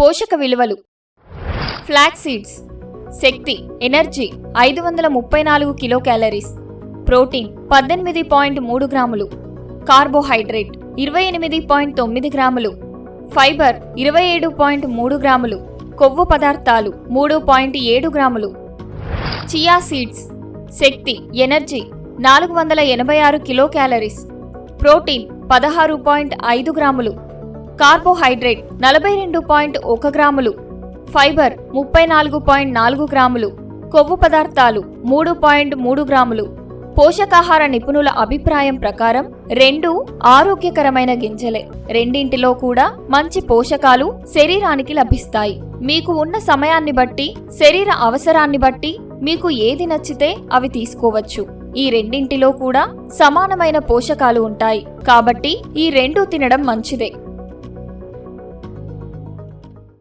పోషక విలువలు. Flax seeds. శక్తి energy ఐదు వందల ముప్పై నాలుగు కిలో క్యాలరీస్ ప్రోటీన్ పద్దెనిమిది పాయింట్ మూడు గ్రాములు. కార్బోహైడ్రేట్ ఇరవై ఎనిమిది పాయింట్ తొమ్మిది గ్రాములు. ఫైబర్ ఇరవై ఏడు పాయింట్ మూడు గ్రాములు. కొవ్వు పదార్థాలు మూడు పాయింట్ ఏడు గ్రాములు. Chia seeds. శక్తి ఎనర్జీ నాలుగు వందల ఎనభై ఆరు కిలో క్యాలరీస్ ప్రోటీన్ పదహారు పాయింట్ ఐదు గ్రాములు. కార్బోహైడ్రేట్ నలభై రెండు పాయింట్ ఒక గ్రాములు ఫైబర్ ముప్పై నాలుగు పాయింట్ నాలుగు గ్రాములు కొవ్వు పదార్థాలు మూడు పాయింట్ మూడు గ్రాములు. పోషకాహార నిపుణుల అభిప్రాయం ప్రకారం రెండు ఆరోగ్యకరమైన గింజలే. రెండింటిలో కూడా మంచి పోషకాలు శరీరానికి లభిస్తాయి. మీకు ఉన్న సమయాన్ని బట్టి శరీర అవసరాన్ని బట్టి మీకు ఏది నచ్చితే అవి తీసుకోవచ్చు. ఈ రెండింటిలో కూడా సమానమైన పోషకాలు ఉంటాయి. కాబట్టి ఈ రెండు తినడం మంచిదే.